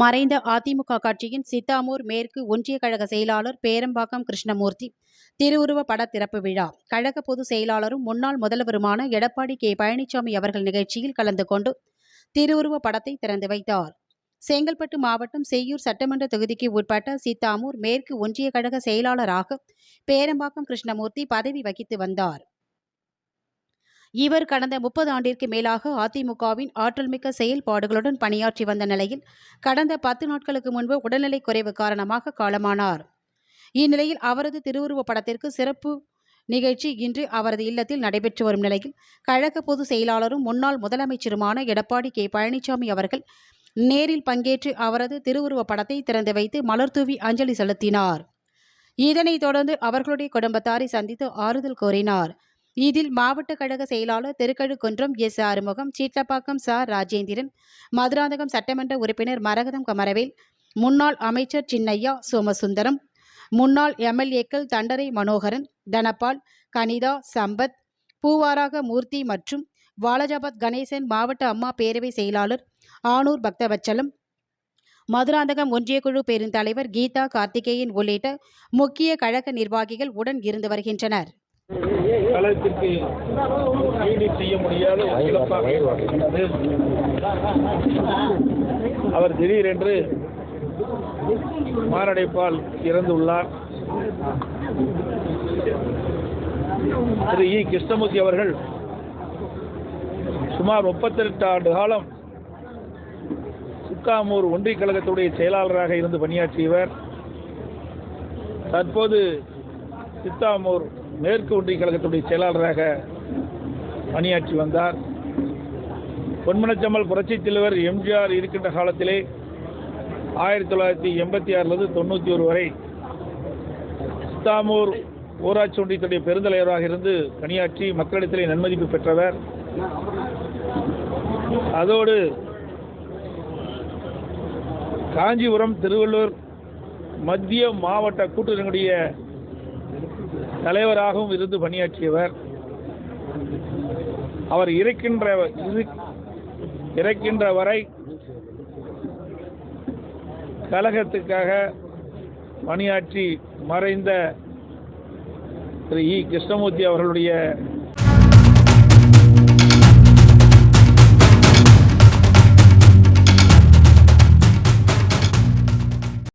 மறைந்த அதிமுக கட்சியின் சித்தாமூர் மேற்கு ஒன்றிய கழக செயலாளர் பேரம்பாக்கம் கிருஷ்ணமூர்த்தி. திருவுருவ பட திறப்பு விழா. கழக பொதுச் செயலாளரும் முன்னாள் முதல்வருமான எடப்பாடி கே. பழனிசாமி அவர்கள் நிகழ்ச்சியில் கலந்து கொண்டு திருவுருவ படத்தை திறந்து வைத்தார். செங்கல்பட்டு மாவட்டம் செய்யூர் சட்டமன்ற தொகுதிக்கு உட்பட்ட சித்தாமூர் மேற்கு ஒன்றிய கழக செயலாளராக பேரம்பாக்கம் கிருஷ்ணமூர்த்தி பதவி வகித்து வந்தார். இவர் கடந்த முப்பது ஆண்டிற்கு மேலாக அதிமுகவின் ஆற்றல்மிக்க செயல்பாடுகளுடன் பணியாற்றி வந்த நிலையில் கடந்த பத்து நாட்களுக்கு முன்பு உடல்நிலை குறைவு காரணமாக காலமானார். இந்நிலையில் அவரது திருவுருவப் படத்திற்கு சிறப்பு நிகழ்ச்சி இன்று அவரது இல்லத்தில் நடைபெற்று வரும் நிலையில் கழக பொதுச் செயலாளரும் முன்னாள் முதலமைச்சருமான எடப்பாடி கே. பழனிசாமி அவர்கள் நேரில் பங்கேற்று அவரது திருவுருவப் படத்தை திறந்து வைத்து மலர்தூவி அஞ்சலி செலுத்தினார். இதனைத் தொடர்ந்து அவர்களுடைய குடும்பத்தாரை சந்தித்து ஆறுதல் கோரினார் இதில் மாவட்ட கழக செயலாளர் திருக்கழுக்குன்றம் எஸ் ஆறுமுகம் சீட்லப்பாக்கம் ச. ராஜேந்திரன் மதுராந்தகம் சட்டமன்ற உறுப்பினர் மரகதம் கமரவேல் முன்னாள் அமைச்சர் சின்னையா சோமசுந்தரம் முன்னாள் எம்எல்ஏக்கள் தண்டரை மனோகரன் தனபால் கனிதா சம்பத் பூவாராக மூர்த்தி மற்றும் வாலஜாபாத் கணேசன் மாவட்ட அம்மா பேரவை செயலாளர் ஆனூர் பக்தவச்சலம் மதுராந்தகம் ஒன்றியக்குழு பெருந்தலைவர் கீதா கார்த்திகேயன் உள்ளிட்ட முக்கிய கழக நிர்வாகிகள் உடன் இருந்து வருகின்றனர். கழகத்திற்கு ஈடு செய்ய முடியாத ஒரு இழப்பாக இருக்கின்றது. அவர் திடீரென்று மாரடைப்பால் இறந்துள்ளார். திரு இ. கிருஷ்ணமூர்த்தி அவர்கள் சுமார் முப்பத்தெட்டு ஆண்டு காலம் சுக்காமூர் ஒன்றிய கழகத்துடைய செயலாளராக இருந்து பணியாற்றியவர். தற்போது சித்தாமூர் மேற்கு ஒன்றிய கழகத்துடைய செயலாளராக பணியாற்றி வந்தார். பொன்மனச்சம்மல் புரட்சித் தலைவர் எம்ஜிஆர் இருக்கின்ற காலத்திலே ஆயிரத்தி தொள்ளாயிரத்தி எண்பத்தி ஆறிலிருந்து தொண்ணூற்றி ஒரு வரை சித்தாமூர் ஊராட்சி ஒன்றியத்துடைய பெருந்தலைவராக இருந்து பணியாற்றி மக்களிடத்திலே நன்மதிப்பு பெற்றவர். அதோடு காஞ்சிபுரம் திருவள்ளூர் மத்திய மாவட்ட கூட்டுறவுடைய தலைவராகவும் இருந்து பணியாற்றியவர். அவர் இறக்கின்ற இறக்கின்ற வரை கழகத்துக்காக பணியாற்றி மறைந்த திரு இ. கிருஷ்ணமூர்த்தி அவர்களுடைய